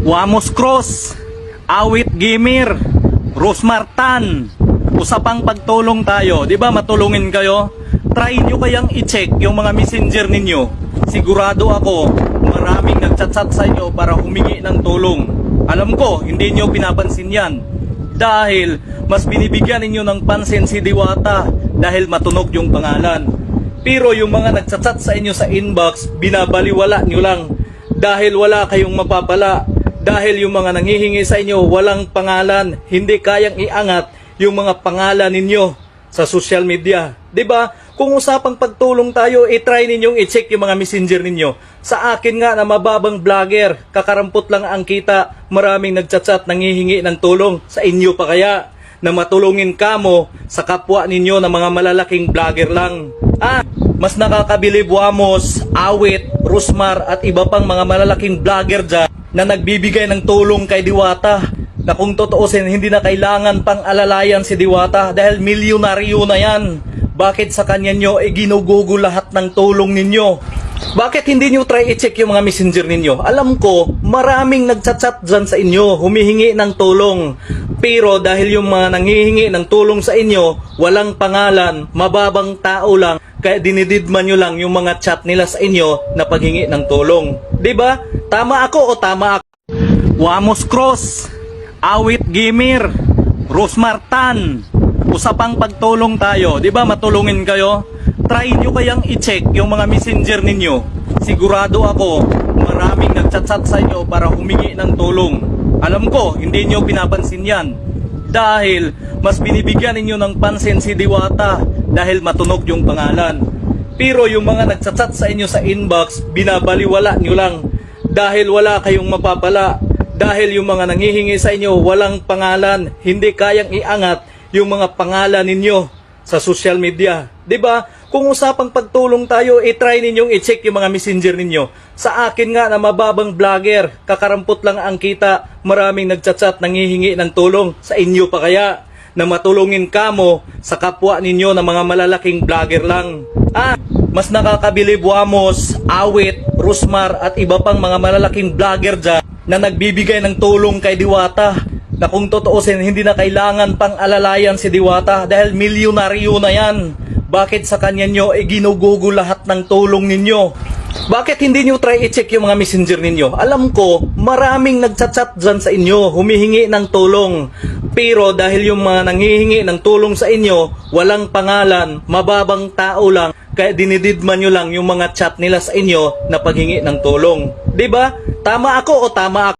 Wamos Cross, Awit Gamer, Rosmar Tan, usapang pagtulong tayo, di ba matulungin kayo? Try nyo kayang i-check yung mga messenger ninyo. Sigurado ako, maraming nagchat-chat sa inyo para humingi ng tulong. Alam ko, hindi nyo pinapansin yan. Dahil mas binibigyan ninyo ng pansin si Diwata dahil matunog yung pangalan. Pero yung mga nagchat-chat sa inyo sa inbox, binabaliwala nyo lang. Dahil wala kayong mapapala. Dahil yung mga nanghihingi sa inyo, walang pangalan. Hindi kayang iangat yung mga pangalan ninyo sa social media. 'Di ba? Kung usapang pagtulong tayo, i-try ninyong i-check yung mga messenger ninyo. Sa akin nga na mababang vlogger, kakarampot lang ang kita, maraming nagchat-chat nangihingi ng tulong sa inyo pa kaya na matulungin kamo sa kapwa ninyo na mga malalaking vlogger lang. Ah, mas nakakabilib Wamos, Awit, Rusmar at iba pang mga malalaking vlogger dyan na nagbibigay ng tulong kay Diwata na kung totoosin hindi na kailangan pang alalayan si Diwata dahil milyonaryo na yan. Bakit sa kanya nyo e ginugugo lahat ng tulong ninyo? Bakit hindi nyo try i-check yung mga messenger ninyo? Alam ko, maraming nagchat-chat dyan sa inyo, humihingi ng tulong. Pero dahil yung mga nanghihingi ng tulong sa inyo, walang pangalan, mababang tao lang, kaya dinididman nyo lang yung mga chat nila sa inyo na paghingi ng tulong. ba? Tama ako o tama ako? Wamos Cross, Awit Gamer, Rosmar Tan, usapang pagtulong tayo, ba? Matulungin kayo. Try nyo kayang i-check yung mga messenger ninyo. Sigurado ako, maraming nagchat-chat sa inyo para humingi ng tulong. Alam ko, hindi nyo pinapansin yan. Dahil mas binibigyan ninyo ng pansin si Diwata dahil matunog yung pangalan. Pero yung mga nagchat-chat sa inyo sa inbox, binabaliwala nyo lang. Dahil wala kayong mapapala. Dahil yung mga nanghihingi sa inyo, walang pangalan. Hindi kayang iangat yung mga pangalan ninyo sa social media. 'Di ba? Kung usapang pagtulong tayo, i-try ninyong i-check yung mga messenger ninyo. Sa akin nga na mababang vlogger, kakarampot lang ang kita, maraming nagchat-chat nangihingi ng tulong sa inyo pa kaya na matulungin kamo sa kapwa ninyo na mga malalaking vlogger lang. Ah, mas nakakabilib Wamos, Awit, Rusmar at iba pang mga malalaking vlogger dyan na nagbibigay ng tulong kay Diwata na kung totoosin hindi na kailangan pang alalayan si Diwata dahil milyonaryo na yan. Bakit sa kanya nyo e ginugugo lahat ng tulong ninyo? Bakit hindi nyo try i-check yung mga messenger ninyo? Alam ko, maraming nagchat-chat dyan sa inyo, humihingi ng tulong. Pero dahil yung mga nanghihingi ng tulong sa inyo, walang pangalan, mababang tao lang, kaya dinididman nyo lang yung mga chat nila sa inyo na paghingi ng tulong. ba? Tama ako o tama ako?